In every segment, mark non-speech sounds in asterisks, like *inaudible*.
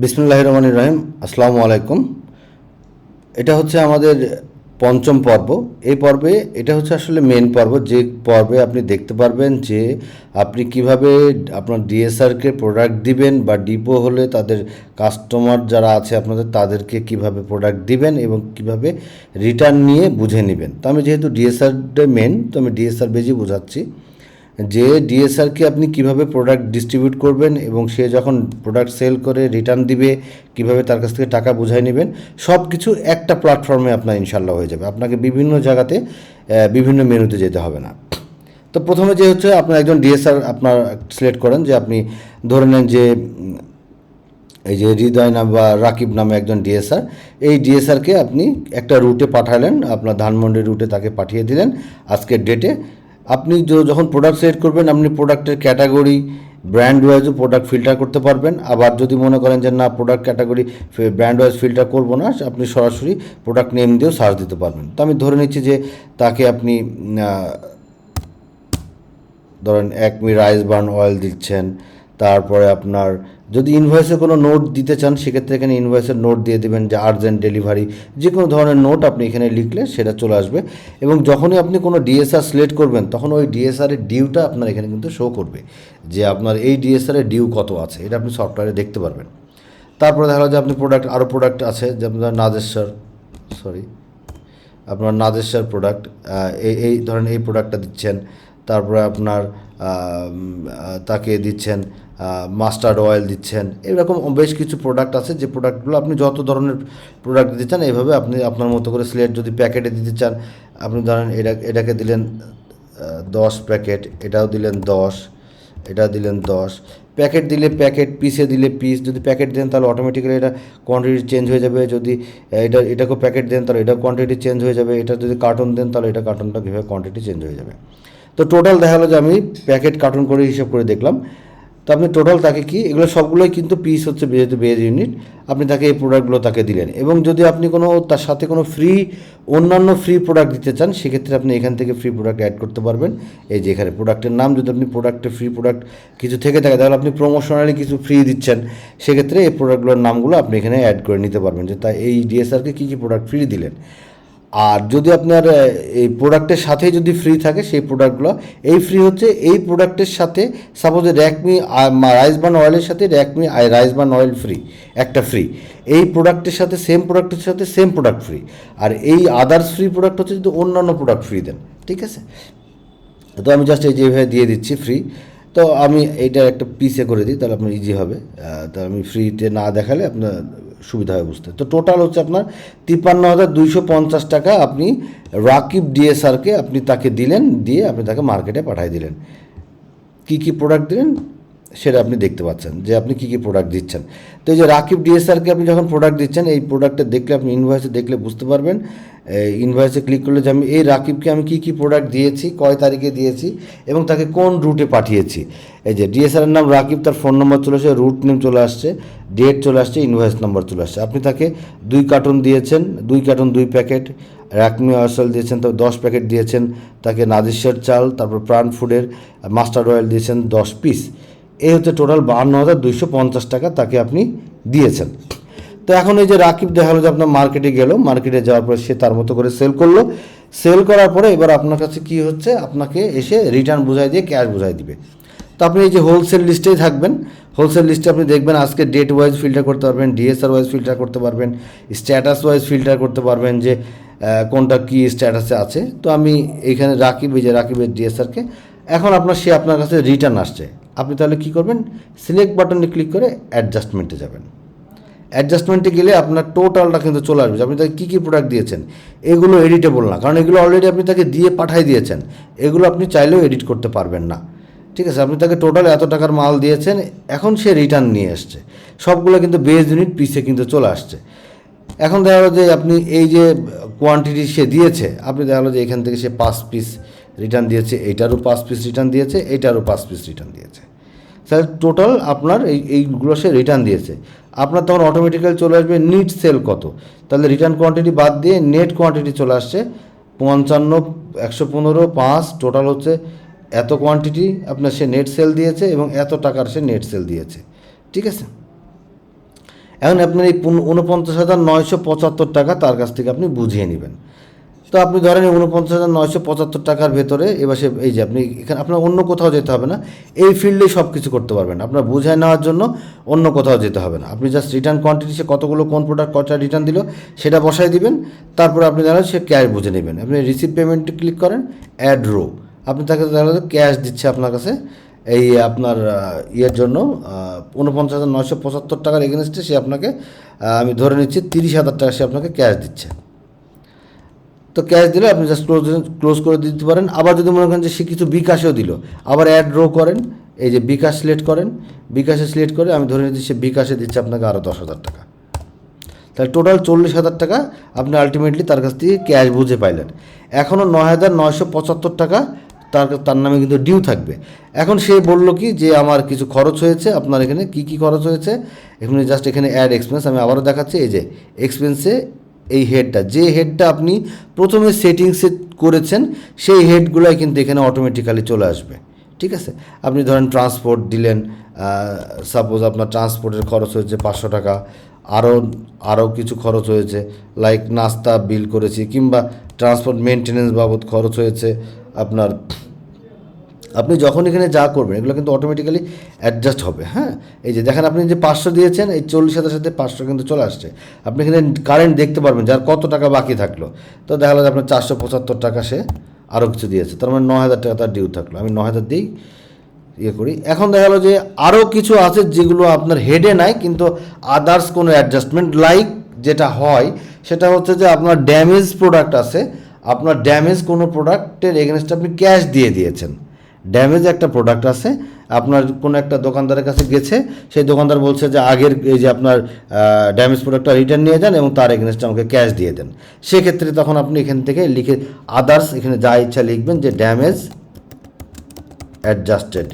বিসমুল্লাহ রহমান রহিম, আসসালামু আলাইকুম। এটা হচ্ছে আমাদের পঞ্চম পর্ব। এই পর্বে এটা হচ্ছে আসলে মেন পর্ব। যে পর্বে আপনি দেখতে পারবেন যে আপনি কীভাবে আপনার ডিএসআরকে প্রোডাক্ট দিবেন বা ডিপো হলে তাদের কাস্টমার যারা আছে আপনাদের, তাদেরকে কীভাবে প্রোডাক্ট দিবেন এবং কীভাবে রিটার্ন নিয়ে বুঝে নেবেন। তো আমি যেহেতু ডিএসআরটা মেন তো আমি ডিএসআর বেজি বোঝাচ্ছি। যে ডিএসআরকে আপনি কীভাবে প্রোডাক্ট ডিস্ট্রিবিউট করবেন এবং সে যখন প্রোডাক্ট সেল করে রিটার্ন দিবে, কীভাবে তার কাছ থেকে টাকা বুঝাই নেবেন সব কিছু একটা প্ল্যাটফর্মে আপনার ইনশাল্লাহ হয়ে যাবে। আপনাকে বিভিন্ন জায়গাতে বিভিন্ন মেনুতে যেতে হবে না। তো প্রথমে যে হচ্ছে আপনার একজন ডিএসআর আপনার সিলেক্ট করেন যে আপনি ধরে নেন যে, এই যে হৃদয় নাম বা রাকিব নামে একজন ডিএসআর এই ডিএসআরকে আপনি একটা রুটে পাঠালেন, আপনার ধানমন্ডি রুটে তাকে পাঠিয়ে দিলেন। আজকের ডেটে আপনি যখন প্রোডাক্ট সিলেক্ট করবেন, আপনি প্রোডাক্টের ক্যাটাগরি ব্র্যান্ড ওয়াইজও প্রোডাক্ট ফিল্টার করতে পারবেন। আবার যদি মনে করেন যে, না product category brand wise filter করব না আপনি সরাসরি প্রোডাক্ট নেম দিয়েও সার্চ দিতে পারবেন। তো আমি ধরে নিচ্ছি যে, তাকে আপনি ধরেন একমি রাইস বার্ন অয়েল দিচ্ছেন, তারপরে আপনার যদি ইনভয়েসে কোনো নোট দিতে চান, সেক্ষেত্রে এখানে ইনভয়েসের নোট দিয়ে দেবেন যে আর্জেন্ট ডেলিভারি যে কোনো ধরনের নোট আপনি এখানে লিখলে সেটা চলে আসবে। এবং যখনই আপনি কোনো ডিএসআর সিলেক্ট করবেন, তখন ওই ডিএসআরের ডিউটা আপনার এখানে কিন্তু শো করবে যে আপনার এই ডিএসআরের ডিউ কত আছে। এটা আপনি সফটওয়্যারে দেখতে পারবেন। তারপরে দেখা যে আপনি প্রোডাক্ট আরও প্রোডাক্ট আছে যেমন ধরেন নাদেশ্বর সরি আপনার নাদেশ্বর প্রোডাক্ট এই এই ধরেন এই প্রোডাক্টটা দিচ্ছেন। তারপরে আপনার তাকে দিচ্ছেন মাস্টার্ড অয়েল দিচ্ছেন, এরকম বেশ কিছু প্রোডাক্ট আছে যে প্রোডাক্টগুলো আপনি যত ধরনের প্রোডাক্ট দিতে চান এইভাবে আপনি আপনার মতো করে সিলেক্ট যদি প্যাকেটে দিতে চান, আপনি ধরেন এটা, এটাকে দিলেন দশ প্যাকেট এটাও দিলেন দশ, এটা দিলেন দশ প্যাকেট দিলে প্যাকেট পিসে দিলে পিস যদি প্যাকেট দেন তাহলে অটোমেটিক্যালি এটা কোয়ান্টিটি চেঞ্জ হয়ে যাবে, যদি এটা, এটাকেও প্যাকেট দেন তাহলে এটা কোয়ান্টিটি চেঞ্জ হয়ে যাবে, এটা যদি কার্টন দেন তাহলে এটা কার্টনটা কীভাবে কোয়ান্টিটি চেঞ্জ হয়ে যাবে। তো টোটাল দেখা গেলো যে আমি প্যাকেট কার্টুন করে হিসাব করে দেখলাম। তো আপনি টোটাল তাকে কি, এগুলো সবগুলোই কিন্তু পিস হচ্ছে যেহেতু বেজ ইউনিট আপনি তাকে এই প্রোডাক্টগুলো তাকে দিলেন। এবং যদি আপনি কোনো, তার সাথে কোনো ফ্রি অন্যান্য ফ্রি প্রোডাক্ট দিতে চান, সেক্ষেত্রে আপনি এখান থেকে ফ্রি প্রোডাক্ট অ্যাড করতে পারবেন। এই যে এখানে প্রোডাক্টের নাম, যদি আপনি প্রোডাক্টে ফ্রি প্রোডাক্ট কিছু থেকে থাকে, তাহলে আপনি প্রমোশনালি কিছু ফ্রি দিচ্ছেন, সেক্ষেত্রে এই প্রোডাক্টগুলোর নামগুলো আপনি এখানে অ্যাড করে নিতে পারবেন। যে তাই এই ডিএসআরকে কী কী প্রোডাক্ট ফ্রি দিলেন? আর যদি আপনার এই প্রোডাক্টের সাথে যদি ফ্রি থাকে সেই প্রোডাক্টগুলো এই ফ্রি হচ্ছে এই প্রোডাক্টের সাথে সাপোজ র্যাকমি রাইস বান অয়েলের সাথে র্যাকমি রাইস বান অয়েল ফ্রি একটা ফ্রি এই প্রোডাক্টের সাথে সেম প্রোডাক্টের সাথে সেম প্রোডাক্ট ফ্রি আর এই আদার্স ফ্রি প্রোডাক্ট হচ্ছে যদি অন্যান্য প্রোডাক্ট ফ্রি দেন ঠিক আছে? তো আমি জাস্ট এই যেভাবে দিয়ে দিচ্ছি ফ্রি তো আমি এইটা একটা পিসে করে দিই তাহলে আপনার ইজি হবে। আহ, তো আমি ফ্রিতে না দেখালে আপনার সুবিধা হয় বুঝতে। তো টোটাল হচ্ছে আপনার তিপ্পান্ন হাজার দুইশো পঞ্চাশ টাকা আপনি রাকিব ডিএসআরকে আপনি তাকে দিলেন, দিয়ে আপনি তাকে মার্কেটে পাঠিয়ে দিলেন। কী কী প্রোডাক্ট দিলেন সেটা আপনি দেখতে পাচ্ছেন, যে আপনি কী কী প্রোডাক্ট দিচ্ছেন। তো এই যে রাকিব ডিএসআরকে আপনি যখন প্রোডাক্ট দিচ্ছেন, এই প্রোডাক্টটা দেখলে আপনি ইনভয়েসে দেখলে বুঝতে পারবেন ইনভয়েসে ক্লিক করলে যে আমি, এই রাকিবকে আমি কী কী প্রোডাক্ট দিয়েছি, কয় তারিখে দিয়েছি এবং তাকে কোন রুটে পাঠিয়েছি। এই যে ডিএসআরের নাম রাকিব, তার ফোন নম্বর চলে আসছে রুট নেম চলে আসছে ডেট চলে আসছে ইনভয়েস নম্বর চলে আসছে। আপনি তাকে দুই কার্টন দিয়েছেন, দুই কার্টন দুই প্যাকেট রাকমি অয়েল দিয়েছেন তো দশ প্যাকেট দিয়েছেন, তাকে নাদিশ্বর চাল, তারপর প্রাণ ফুডের মাস্টার্ড অয়েল দিয়েছেন দশ পিস এই হচ্ছে টোটাল বাহান্ন হাজার দুইশো পঞ্চাশ টাকা তাকে আপনি দিয়েছেন। তো এখন এই যে রাকিব দেখা গেলো যে আপনার মার্কেটে গেল মার্কেটে যাওয়ার পরে সে তার মতো করে সেল করল। সেল করার পরে এবার আপনার কাছে কি হচ্ছে? আপনাকে এসে রিটার্ন বুঝাই দিয়ে ক্যাশ বুঝাই দিবে। তো আপনি এই যে হোলসেল লিস্টেই থাকবেন। হোলসেল লিস্টে আপনি দেখবেন আজকে ডেট ওয়াইজ ফিল্টার করতে পারবেন ডিএসআর ওয়াইজ ফিল্টার করতে পারবেন স্ট্যাটাস ওয়াইজ ফিল্টার করতে পারবেন যে কোনটা কি স্ট্যাটাসে আছে। তো আমি এইখানে রাকিব, এই যে রাকিবের ডিএসআরকে এখন আপনার, সে আপনার কাছে রিটার্ন আসছে। আপনি তাহলে কি করবেন? সিলেক্ট বাটনে ক্লিক করে অ্যাডজাস্টমেন্টে যাবেন। অ্যাডজাস্টমেন্টে গেলে আপনার টোটালটা কিন্তু চলে আসবে। আপনি তাকে কী কী প্রোডাক্ট দিয়েছেন, এগুলো এডিটেবল না, কারণ এগুলো অলরেডি আপনি তাকে দিয়ে পাঠাই দিয়েছেন, এগুলো আপনি চাইলেও এডিট করতে পারবেন না। ঠিক আছে, আপনি তাকে টোটাল এত টাকার মাল দিয়েছেন, এখন সে রিটার্ন নিয়ে আসছে সবগুলো কিন্তু বেস ইউনিট পিসে কিন্তু চলে আসছে। এখন দেখা গেলো যে আপনি এই যে কোয়ান্টিটি সে দিয়েছে, আপনি দেখা গেলো যে এখান থেকে সে পাঁচ পিস রিটার্ন দিয়েছে এইটারও পাঁচ পিস রিটার্ন দিয়েছে এইটারও পাঁচ পিস রিটার্ন দিয়েছে। তাহলে টোটাল আপনার এই, এইগুলো সে রিটার্ন দিয়েছে। আপনার তখন অটোমেটিক্যাল চলে আসবে নিট সেল কত? তাহলে রিটার্ন কোয়ান্টিটি বাদ দিয়ে নেট কোয়ান্টিটি চলে আসছে পঞ্চান্ন, একশো পনেরো, পাঁচ টোটাল হচ্ছে এত কোয়ান্টিটি আপনার সে নেট সেল দিয়েছে এবং এত টাকার সে নেট সেল দিয়েছে। ঠিক আছে? এখন আপনার এই উনপঞ্চাশ হাজার নয়শো পঁচাত্তর টাকা তার কাছ থেকে আপনি বুঝিয়ে নেবেন। তো আপনি ধরেন উনপঞ্চাশ হাজার নয়শো পঁচাত্তর টাকার ভেতরে এবার সে এই যে আপনি এখানে আপনার অন্য কোথাও যেতে হবে না, এই ফিল্ডেই সব কিছু করতে পারবেন। আপনার বুঝায় নেওয়ার জন্য অন্য কোথাও যেতে হবে না। আপনি জাস্ট রিটার্ন কোয়ান্টিটি সে কতগুলো কোন প্রোডাক্ট কতটা রিটার্ন দিল, সেটা বসাই দিবেন। তারপরে আপনি জানেন সে ক্যাশ বুঝে নেবেন। আপনি রিসিভ পেমেন্টে ক্লিক করেন অ্যাড রো আপনি তাকে দেখা ক্যাশ দিচ্ছে আপনার কাছে, এই আপনার ইয়ের জন্য উনপঞ্চাশ হাজার নয়শো পঁচাত্তর টাকার এগেনস্টে সে আপনাকে আমি ধরে নিচ্ছি তিরিশ হাজার টাকা সে আপনাকে ক্যাশ দিচ্ছে। তো ক্যাশ দিলে আপনি জাস্ট ক্লোজ ক্লোজ করে দিতে পারেন। আবার যদি মনে করেন যে সে কিছু বিকাশেও দিল, আবার অ্যাড রো করেন, এই যে বিকাশ সিলেক্ট করেন, বিকাশে সিলেক্ট করে আমি ধরে নিচ্ছি সে বিকাশে দিচ্ছে আপনাকে আরও দশ হাজার টাকা। তাহলে টোটাল চল্লিশ হাজার টাকা আপনি আলটিমেটলি তার কাছ থেকে ক্যাশ বুঝে পাইলেন। এখনও নয় হাজার নয়শো পঁচাত্তর টাকা তার তার নামে কিন্তু ডিউ থাকবে। এখন সে বলল কি যে আমার কিছু খরচ হয়েছে, আপনার এখানে কি কি খরচ হয়েছে? এখানে জাস্ট এখানে অ্যাড এক্সপেন্স আমি আবারও দেখাচ্ছি, এই যে এক্সপেন্সে এই হেডটা যে হেডটা আপনি প্রথমে সেটিংসে করেছেন, সেই হেডগুলোই কিন্তু এখানে অটোমেটিক্যালি চলে আসবে। ঠিক আছে? আপনি ধরেন ট্রান্সপোর্ট দিলেন সাপোজ আপনার ট্রান্সপোর্টের খরচ হয়েছে পাঁচশো টাকা আরও আরও কিছু খরচ হয়েছে লাইক নাস্তা বিল করেছি, কিংবা ট্রান্সপোর্ট মেনটেনেন্স বাবদ খরচ হয়েছে, আপনার আপনি যখন এখানে যা করবেন, এগুলো কিন্তু অটোমেটিক্যালি অ্যাডজাস্ট হবে হ্যাঁ? এই যে দেখেন আপনি যে পাঁচশো দিয়েছেন, এই চল্লিশ হাজার সাথে পাঁচশো কিন্তু চলে আসছে। আপনি এখানে কারেন্ট দেখতে পারবেন যার কত টাকা বাকি থাকল। তো দেখা গেলো যে আপনার চারশো পঁচাত্তর টাকা সে আরও কিছু দিয়েছে, তার মানে ন হাজার টাকা তার ডিউ থাকল। আমি ন হাজার দিই ইয়ে করি। এখন দেখা গেলো যে আরও কিছু আছে যেগুলো আপনার হেডে নাই, কিন্তু আদার্স কোনো অ্যাডজাস্টমেন্ট লাইক যেটা হয়, সেটা হচ্ছে যে আপনার ড্যামেজ প্রোডাক্ট আছে, আপনার ড্যামেজ কোনো প্রোডাক্টের এগেনস্টে আপনি ক্যাশ দিয়ে দিয়েছেন। ড্যামেজ একটা প্রোডাক্ট আছে। আপনার কোনো একটা দোকানদারের কাছে গেছে, সেই দোকানদার বলছে যে আগের এই যে আপনার ড্যামেজ প্রোডাক্টটা রিটার্ন নিয়ে যান এবং তার এগেনস্টে আমাকে ক্যাশ দিয়ে দেন। সেক্ষেত্রে তখন আপনি এখান থেকে লিখে আদার্স এখানে যা ইচ্ছা লিখবেন যে ড্যামেজ অ্যাডজাস্টেড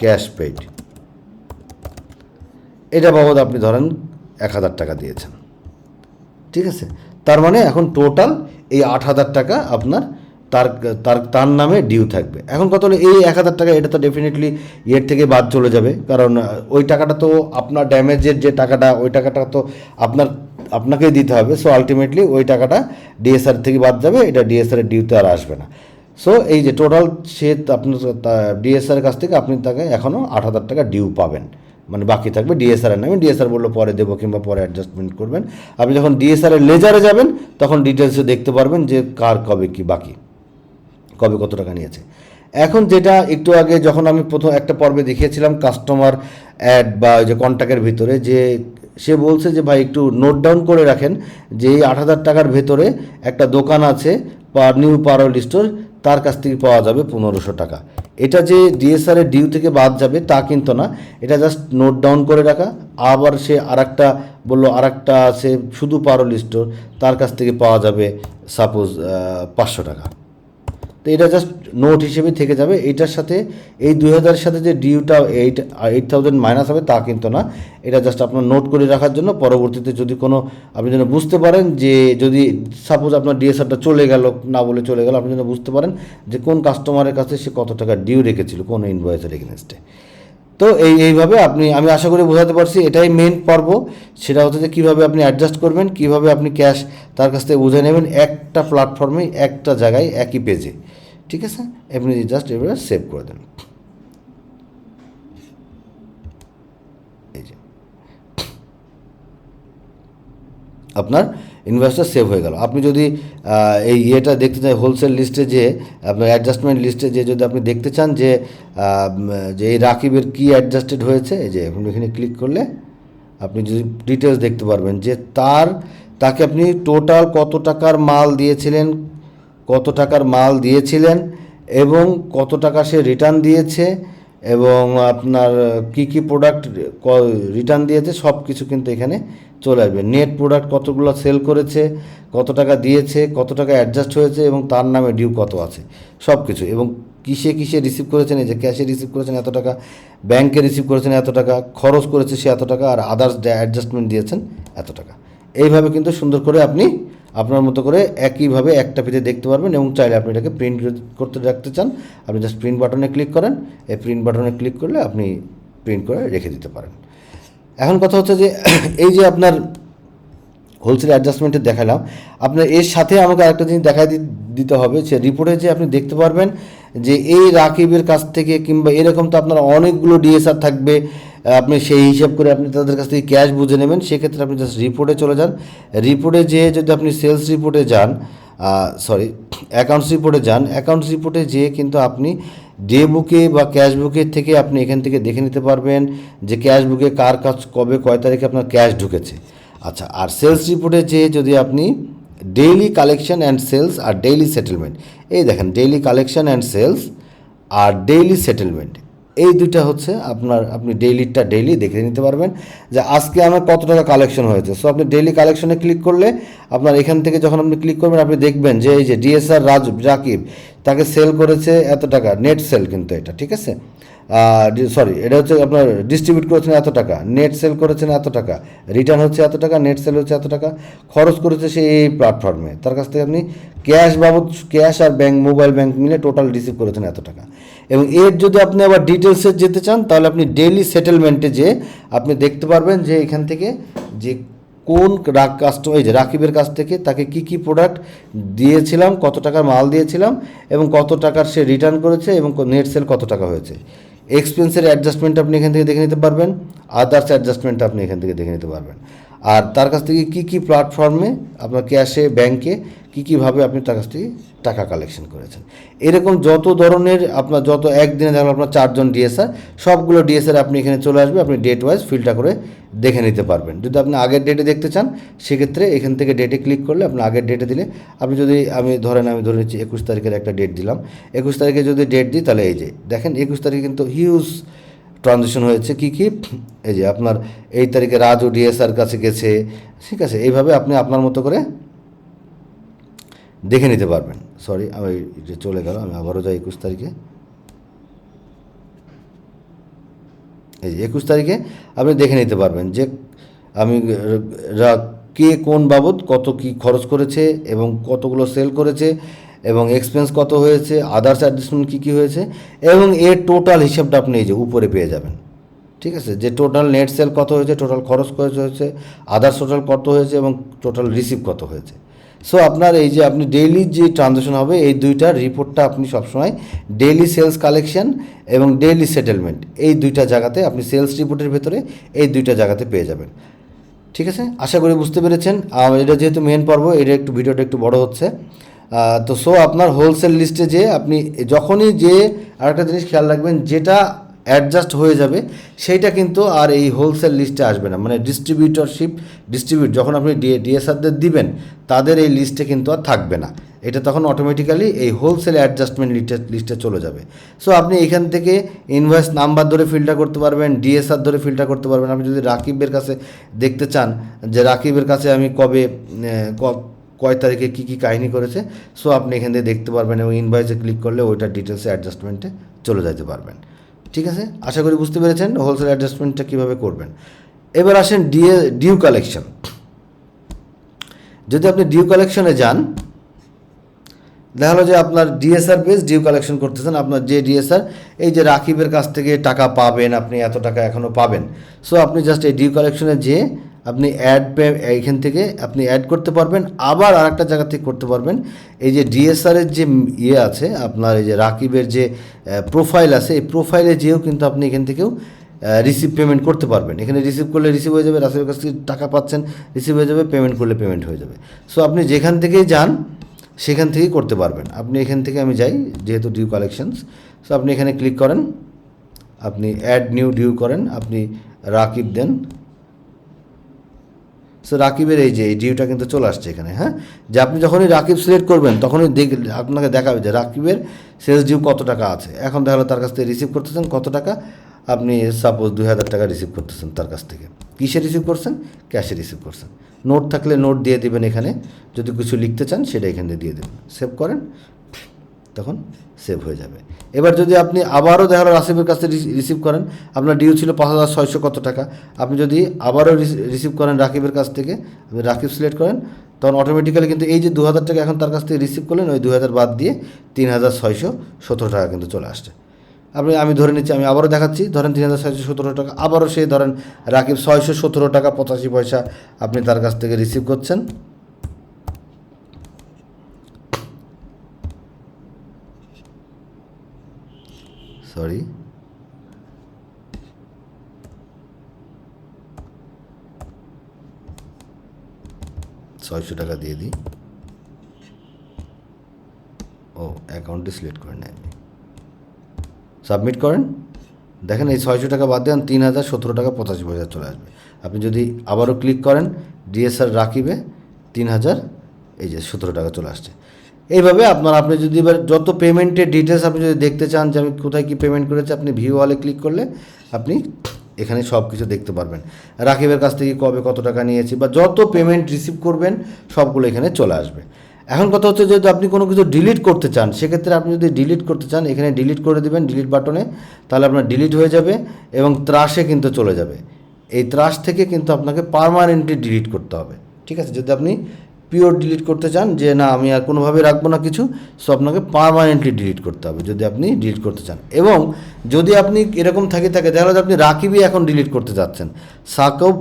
ক্যাশ পেড এটা বাবদ আপনি ধরেন এক হাজার টাকা দিয়েছেন। ঠিক আছে? তার মানে এখন টোটাল এই আট হাজার টাকা আপনার তার তার তার নামে ডিউ থাকবে। এখন কত হলো এই এক হাজার টাকা, এটা তো ডেফিনেটলি ইয়ের থেকে বাদ চলে যাবে। কারণ ওই টাকাটা তো আপনার ড্যামেজের যে টাকাটা, ওই টাকাটা তো আপনার, আপনাকেই দিতে হবে। সো আলটিমেটলি ওই টাকাটা ডিএসআর থেকে বাদ যাবে, এটা ডিএসআর এর ডিউতে আর আসবে না। সো এই যে টোটাল সে আপনার ডিএসআর কাছ থেকে আপনি তাকে এখনও আট হাজার টাকা ডিউ পাবেন। মানে বাকি থাকবে ডিএসআর এর নামে। ডিএসআর বলল পরে দেবো কিংবা পরে অ্যাডজাস্টমেন্ট করবেন। আপনি যখন ডিএসআর এর লেজারে যাবেন, তখন ডিটেলসে দেখতে পারবেন যে কার কবে কি বাকি। কবে কত টাকা নিয়েছে। এখন যেটা একটু আগে যখন আমি প্রথম একটা পর্বে দেখিয়েছিলাম কাস্টমার অ্যাড বা ওই যে কন্ট্যাক্টের ভিতরে, যে সে বলছে যে, ভাই, একটু নোট ডাউন করে রাখেন যে, এই আট হাজার টাকার ভেতরে একটা দোকান আছে নিউ পারল স্টোর তার কাছ থেকে পাওয়া যাবে পনেরোশো টাকা। এটা যে ডিএসআর এর ডিউ থেকে বাদ যাবে, তা কিন্তু না। এটা জাস্ট নোট ডাউন করে রাখা। আবার সে আর একটা বলল আর একটা আছে, শুধু পারল স্টোর তার কাছ থেকে পাওয়া যাবে সাপোজ পাঁচশো টাকা। তো এটা জাস্ট নোট হিসেবে থেকে যাবে। এটার সাথে এই দুই হাজারের সাথে যে ডিউটা এইট এইট থাউজেন্ড মাইনাস হবে তা কিন্তু না। এটা জাস্ট আপনার নোট করে রাখার জন্য পরবর্তীতে যদি কোনো আপনি যেন বুঝতে পারেন যে যদি সাপোজ আপনার ডিএসআরটা চলে গেল, না বলে চলে গেল, আপনি যেন বুঝতে পারেন যে কোন কাস্টমারের কাছে সে কত টাকা ডিউ রেখেছিল, কোন ইনভয়েসের এগেনস্টে তো এই, এইভাবে আপনি, আমি আশা করি বোঝাতে পারছি, এটাই মেন পর্ব। সেটা হচ্ছে যে কীভাবে আপনি অ্যাডজাস্ট করবেন, কীভাবে আপনি ক্যাশ তার কাছ থেকে বুঝে নেবেন একটা প্ল্যাটফর্মে একটা জায়গায়, একই পেজে ঠিক আছে? আপনি জাস্ট এবারে সেভ করে দেন। আপনার ইনভয়েসটা সেভ হয়ে গেল। আপনি যদি এই ইয়েটা দেখতে চান হোলসেল লিস্টে যে, আপনার অ্যাডজাস্টমেন্ট লিস্টে যে যদি আপনি দেখতে চান যে যে এই রাকিবের কী অ্যাডজাস্টেড হয়েছে যে এখন এখানে ক্লিক করলে আপনি যদি ডিটেলস দেখতে পারবেন যে তার, তাকে আপনি টোটাল কত টাকার মাল দিয়েছিলেন, কত টাকার মাল দিয়েছিলেন এবং কত টাকা সে রিটার্ন দিয়েছে এবং আপনার কি কি প্রোডাক্ট রিটার্ন দিয়েছে সব কিছু কিন্তু এখানে চলে আসবে। নেট প্রোডাক্ট কতগুলো সেল করেছে, কত টাকা দিয়েছে, কত টাকা অ্যাডজাস্ট হয়েছে এবং তার নামে ডিউ কত আছে সব কিছু এবং কিসে কিসে রিসিভ করেছেন, এই যে ক্যাশে রিসিভ করেছেন এত টাকা ব্যাংকে রিসিভ করেছেন এত টাকা, খরচ করেছে সে এত টাকা, আর আদার্স অ্যাডজাস্টমেন্ট দিয়েছেন এত টাকা। এইভাবে কিন্তু সুন্দর করে আপনি আপনার মতো করে একইভাবে একটা পেজে দেখতে পারবেন এবং চাইলে আপনি এটাকে প্রিন্ট করতে রাখতে চান। আপনি জাস্ট প্রিন্ট বাটনে ক্লিক করেন। এই প্রিন্ট বাটনে ক্লিক করলে আপনি প্রিন্ট করে রেখে দিতে পারেন। এখন কথা হচ্ছে যে *clears throat* এই যে আপনার হোলসেল অ্যাডজাস্টমেন্টে দেখালাম, আপনার এর সাথে আমাকে আরেকটা জিনিস দেখা দিতে হবে, সে রিপোর্টে যে আপনি দেখতে পারবেন যে এই রাকিবের কাছ থেকে কিংবা এরকম তো আপনার অনেকগুলো ডিএসআর থাকবে আপনি সেই হিসাব করে আপনি তাদের কাছ থেকে ক্যাশ বুঝে নেবেন, সেক্ষেত্রে আপনি জাস্ট রিপোর্টে চলে যান। রিপোর্টে যেয়ে যদি আপনি সেলস রিপোর্টে যান সরি অ্যাকাউন্টস রিপোর্টে যান অ্যাকাউন্টস রিপোর্টে যেয়ে কিন্তু আপনি ডে বুকে বা ক্যাশ বুকের থেকে আপনি এখান থেকে দেখে নিতে পারবেন যে ক্যাশ বুকে কার কাজ কবে, কয় তারিখে আপনার ক্যাশ ঢুকেছে। আচ্ছা আর সেলস রিপোর্টে যে যদি আপনি ডেইলি কালেকশন অ্যান্ড সেলস আর ডেইলি সেটেলমেন্ট এই দেখেন ডেইলি কালেকশন অ্যান্ড সেলস আর ডেইলি সেটেলমেন্ট এই দুইটা হচ্ছে আপনার, আপনি ডেইলিটা ডেইলি দেখে নিতে পারবেন যে আজকে আমার কত টাকা কালেকশন হয়েছে। সো আপনি ডেইলি কালেকশনে ক্লিক করলে আপনার এখান থেকে যখন আপনি ক্লিক করবেন, আপনি দেখবেন যে এই যে ডিএসআর রাজ, রাকিব, তাকে সেল করেছে এত টাকা নেট সেল কিন্তু এটা, ঠিক আছে? সরি এটা হচ্ছে আপনার ডিস্ট্রিবিউট করেছেন এত টাকা নেট সেল করেছেন এত টাকা রিটার্ন হচ্ছে এত টাকা নেট সেল হচ্ছে এত টাকা, খরচ করেছে সেই এই প্ল্যাটফর্মে তার কাছ থেকে আপনি ক্যাশ বাবদ ক্যাশ আর ব্যাংক মোবাইল ব্যাংক মিলে টোটাল রিসিভ করেছেন এত টাকা। এবং এর যদি আপনি আবার ডিটেলসে যেতে চান, তাহলে আপনি ডেইলি সেটেলমেন্টে যে আপনি দেখতে পারবেন যে এখান থেকে যে কোন কাস্টমার এই যে রাকিবের কাছ থেকে তাকে কি কি প্রোডাক্ট দিয়েছিলাম, কত টাকার মাল দিয়েছিলাম, এবং কত টাকার সে রিটার্ন করেছে, এবং নেট সেল কত টাকা হয়েছে। এক্সপেন্সের অ্যাডজাস্টমেন্ট আপনি এখান থেকে দেখে নিতে পারবেন আদার্স অ্যাডজাস্টমেন্ট আপনি এখান থেকে দেখে নিতে পারবেন। আর তার কাছ থেকে কী কী প্ল্যাটফর্মে আপনার ক্যাশে ব্যাংকে কী কীভাবে আপনি তার কাছ থেকে টাকা কালেকশন করেছেন? এরকম যত ধরনের আপনার যত একদিনে দেখেন আপনার চারজন ডিএসআর সবগুলো ডিএসআর আপনি এখানে চলে আসবে, আপনি ডেট ওয়াইজ ফিল্টার করে দেখে নিতে পারবেন। যদি আপনি আগের ডেটে দেখতে চান, সেক্ষেত্রে এখান থেকে ডেটে ক্লিক করলে আপনি আগের ডেটে দিলে আপনি যদি, আমি ধরেন আমি ধরে নিচ্ছি একুশ তারিখের একটা ডেট দিলাম। একুশ তারিখে যদি ডেট দিই, তাহলে এই যে, দেখেন একুশ তারিখে কিন্তু হিউজ ট্রানজেকশন হয়েছে। কি কি? এই যে আপনার এই তারিখে রাজু ডিএসআর কাছে গেছে। ঠিক আছে, এইভাবে আপনি আপনার মতো করে দেখে নিতে পারবেন। সরি আমি যে চলে গেল, আমি আবারও যাই একুশ তারিখে। এই যে একুশ তারিখে আপনি দেখে নিতে পারবেন যে আমি কে কোন বাবদ কত কি খরচ করেছে এবং কতগুলো সেল করেছে এবং এক্সপেন্স কত হয়েছে আদার্স অ্যাডজাস্টমেন্ট কী কী হয়েছে এবং এর টোটাল হিসাবটা আপনি এই যে উপরে পেয়ে যাবেন। ঠিক আছে? যে টোটাল নেট সেল কত হয়েছে টোটাল খরচ কত হয়েছে আদার্স টোটাল কত হয়েছে এবং টোটাল রিসিভ কত হয়েছে। সো আপনার এই যে আপনি ডেইলি যে ট্রানজাকশন হবে, এই দুইটা রিপোর্টটা আপনি সবসময় ডেইলি সেলস কালেকশন এবং ডেইলি সেটেলমেন্ট এই দুইটা জায়গাতে আপনি সেলস রিপোর্টের ভেতরে এই দুইটা জায়গাতে পেয়ে যাবেন। ঠিক আছে? আশা করি বুঝতে পেরেছেন। এটা যেহেতু মেন পর্ব, এটা একটু ভিডিওটা একটু বড় হচ্ছে। তো সো আপনার হোলসেল লিস্টে যে আপনি যখনই যে আরেকটা জিনিস খেয়াল রাখবেন, যেটা অ্যাডজাস্ট হয়ে যাবে, সেইটা কিন্তু আর এই হোলসেল লিস্টে আসবে না। মানে ডিস্ট্রিবিউটরশিপ ডিস্ট্রিবিউট যখন আপনি ডি ডিএসআরদের দিবেন, তাদের এই লিস্টে কিন্তু আর থাকবে না। এটা তখন অটোমেটিক্যালি এই হোলসেল অ্যাডজাস্টমেন্ট লিস্টে লিস্টে চলে যাবে। সো আপনি এখান থেকে ইনভয়েস নাম্বার ধরে ফিল্টার করতে পারবেন ডিএসআর ধরে ফিল্টার করতে পারবেন। আপনি যদি রাকিবের কাছে দেখতে চান যে, রাকিবের কাছে আমি কবে কয় তারিখে কী কী কাহিনী করেছে সো আপনি এখান থেকে দেখতে পারবেন এবং ইনভয়েসে ক্লিক করলে ওইটার ডিটেলসে অ্যাডজাস্টমেন্টে চলে যেতে পারবেন। ঠিক আছে? আশা করি বুঝতে পেরেছেন হোলসেল অ্যাডজাস্টমেন্টটা কীভাবে করবেন। এবার আসেন ডিএ ডিউ কালেকশন যদি আপনি ডিউ কালেকশনে যান দেখা হলো যে আপনার ডিএসআর বেস ডিউ কালেকশন করতেছেন, আপনার যে ডিএসআর এই যে রাকিবের কাছ থেকে টাকা পাবেন আপনি, এত টাকা এখনও পাবেন। সো আপনি জাস্ট এই ডিউ কালেকশনে যেয়ে আপনি অ্যাড পে এইখান থেকে আপনি অ্যাড করতে পারবেন। আবার আরেকটা জায়গা থেকে করতে পারবেন। এই যে ডিএসআরের যে ইয়ে আছে, আপনার এই যে রাকিবের যে প্রোফাইল আছে, এই প্রোফাইলে যেয়েও কিন্তু আপনি এখান থেকেও রিসিভ পেমেন্ট করতে পারবেন। এখানে রিসিভ করলে রিসিভ হয়ে যাবে রাসেলের কাছ থেকে টাকা পাচ্ছেন রিসিভ হয়ে যাবে পেমেন্ট করলে পেমেন্ট হয়ে যাবে। সো আপনি যেখান থেকেই যান, সেখান থেকেই করতে পারবেন। আপনি এখান থেকে আমি যাই, যেহেতু ডিউ কালেকশনস সো আপনি এখানে ক্লিক করেন, আপনি অ্যাড নিউ ডিউ করেন, আপনি রাকিব দেন সো রাকিবের এই যে এই ডিউটা কিন্তু চলে আসছে এখানে হ্যাঁ? যে আপনি যখনই রাকিব সিলেক্ট করবেন, তখনই দেখ, আপনাকে দেখাবে যে রাকিবের সেলস ডিউ কত টাকা আছে। এখন তাহলে তার কাছ থেকে রিসিভ করতেছেন কত টাকা? আপনি সাপোজ দুই হাজার টাকা রিসিভ করতেছেন তার কাছ থেকে। কিসে রিসিভ করছেন? ক্যাশে রিসিভ করছেন। নোট থাকলে নোট দিয়ে দেবেন এখানে। যদি কিছু লিখতে চান, সেটা এখানে দিয়ে দেবেন। সেভ করেন। তখন সেভ হয়ে যাবে। এবার যদি আপনি আবারও দেখা রাসিফের কাছে রিসিভ করেন, আপনার ডিউ ছিল পাঁচ হাজার ছয়শো কত টাকা, আপনি যদি আবারও রিসিভ করেন রাকিবের কাছ থেকে, আপনি রাকিব সিলেক্ট করেন, তখন অটোমেটিক্যালি কিন্তু এই যে দু হাজার টাকা এখন তার কাছ থেকে রিসিভ করলেন, ওই দু হাজার বাদ দিয়ে তিন হাজার ছয়শো সতেরো টাকা কিন্তু চলে আসছে। আপনি, আমি ধরে নিচ্ছি, আমি আবারও দেখাচ্ছি, ধরেন তিন হাজার ছয়শো সতেরো টাকা, আবারও সেই ধরেন রাকিব ছয়শো সতেরো টাকা পঁচাশি পয়সা আপনি তার কাছ থেকে রিসিভ করছেন। সরি ছয়শো টাকা দিয়ে দিই। ও অ্যাকাউন্টে সিলেক্ট করে নেয় আমি। সাবমিট করেন। দেখেন এই ছয়শো টাকা বাদ দেন তিন হাজার সতেরো টাকা পঁচাশি পয়সা চলে আসবে। আপনি যদি আবারও ক্লিক করেন ডিএসআর রাখিবে, তিন হাজার, এই যে সতেরো টাকা চলে আসছে। এইভাবে আপনার, আপনি যদি এবার যত পেমেন্টের ডিটেলস আপনি যদি দেখতে চান যে আমি কোথায় কী পেমেন্ট করেছি, আপনি ভিউ ওয়ালে ক্লিক করলে আপনি এখানে সব কিছু দেখতে পারবেন। রাকিবের কাছ থেকে কবে কত টাকা নিয়েছি বা যত পেমেন্ট রিসিভ করবেন, সবগুলো এখানে চলে আসবে। এখন কথা হচ্ছে যদি আপনি কোনো কিছু ডিলিট করতে চান, সেক্ষেত্রে আপনি যদি ডিলিট করতে চান, এখানে ডিলিট করে দেবেন ডিলিট বাটনে তাহলে আপনার ডিলিট হয়ে যাবে এবং ত্রাসে কিন্তু চলে যাবে। এই ত্রাস থেকে কিন্তু আপনাকে পারমানেন্টলি ডিলিট করতে হবে। ঠিক আছে? যদি আপনি পিওর ডিলিট করতে চান, যে না, আমি আর কোনোভাবে রাখব না কিছু, সো আপনাকে পারমানেন্টলি ডিলিট করতে হবে যদি আপনি ডিলিট করতে চান। এবং যদি আপনি এরকম থাকে থাকে, দেখা যাচ্ছে আপনি রাকিবই এখন ডিলিট করতে চাচ্ছেন। সাকব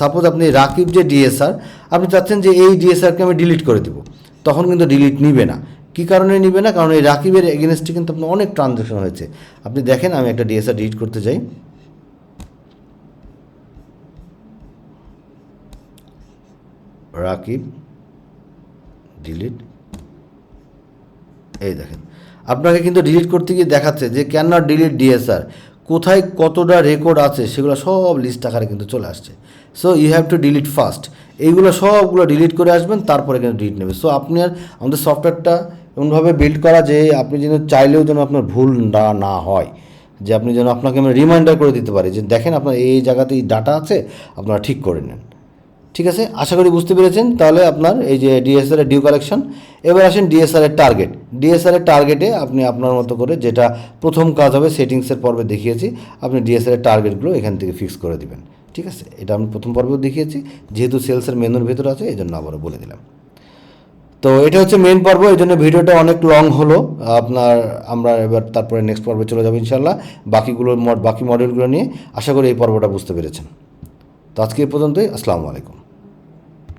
সাপোজ আপনি রাকিব যে ডিএসআর আপনি চাচ্ছেন যে এই ডিএসআরকে আমি ডিলিট করে দেবো। তখন কিন্তু ডিলিট নিবে না। কী কারণে নিবে না? কারণ এই রাকিবের এগেনস্টে কিন্তু আপনার অনেক ট্রানজ্যাকশন হয়েছে। আপনি দেখেন, আমি একটা ডিএসআর ডিলিট করতে চাই। রাকিব ডিলিট এই দেখেন। আপনাকে কিন্তু ডিলিট করতে গিয়ে দেখাচ্ছে যে ক্যান নট ডিলিট ডিএসআর কোথায় কতটা রেকর্ড আছে সেগুলো সব লিস্ট আকারে কিন্তু চলে আসছে। So you have to delete first এইগুলো সবগুলো ডিলিট করে আসবেন, তারপরে কিন্তু ডিলিট নেবে। সো আপনি আর আমাদের সফটওয়্যারটা এমনভাবে বিল্ড করা যে আপনি যেন চাইলেও যেন আপনার ভুল না না হয়। যে আপনি যেন আপনাকে আমি রিমাইন্ডার করে দিতে পারি যে দেখেন আপনার এই জায়গাতে এই ডাটা আছে, আপনারা ঠিক করে নেন। ঠিক আছে? আশা করি বুঝতে পেরেছেন। তাহলে আপনার এই যে ডিএসআর এর ডিউ কালেকশন এবার আসেন ডিএসআর এর টার্গেট ডিএসআর এর টার্গেটে আপনি আপনার মতো করে যেটা প্রথম কাজ হবে সেটিংসের পর্বে দেখিয়েছি, আপনি ডিএসআর এর টার্গেটগুলো এখান থেকে ফিক্স করে দিবেন। ঠিক আছে? এটা আমি প্রথম পর্বেও দেখিয়েছি, যেহেতু সেলসের মেনুর ভেতরে আছে এই জন্য আবারও বলে দিলাম। তো এটা হচ্ছে মেন পর্ব, এই জন্য ভিডিওটা অনেক লং হলো। আপনার, আমরা এবার তারপরে নেক্সট পর্বে চলে যাব ইনশাল্লাহ বাকিগুলো বাকি মডেলগুলো নিয়ে। আশা করি এই পর্বটা বুঝতে পেরেছেন। তো আজকে এই পর্যন্তই, আসসালামু আলাইকুম।